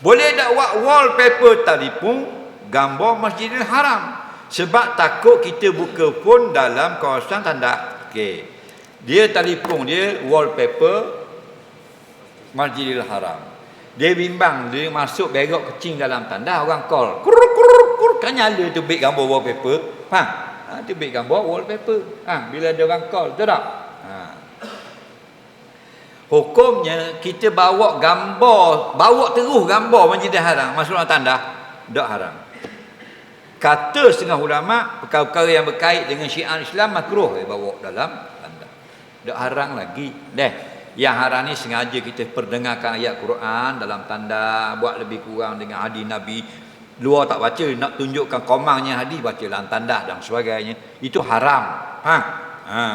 Boleh tak buat wallpaper telefon gambar Masjidil Haram. Sebab takut kita buka pun dalam kawasan tanda. Okey. Dia telefon dia wallpaper Masjidil Haram. Dia bimbang dia masuk berok kecing dalam tanda orang call. Kur kur kur kan nyala tu big gambar wallpaper. Faham? Ha, tu big gambar wallpaper. Ha, bila ada orang call, betul tak? Hukumnya kita bawa gambar, bawa terus gambar Masjidil Haram masuk dalam tanda, tak haram. Kata setengah ulama perkara-perkara yang berkait dengan syiar Islam makruh dia bawa dalam tanda. Tak haram lagi. Deh. Yang haram ni sengaja kita perdengarkan ayat Quran dalam tanda buat lebih kurang dengan hadis Nabi luar tak baca nak tunjukkan komangnya hadis baca dalam tanda dan sebagainya itu haram. Ha. Ha.